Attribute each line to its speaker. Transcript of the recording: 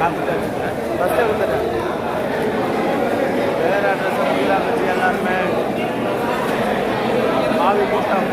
Speaker 1: ஃபஸ்ட்டே கொடுத்துட்டேன் வேறு அட்ரஸ் எல்லாருமே மாவி கூட்டம்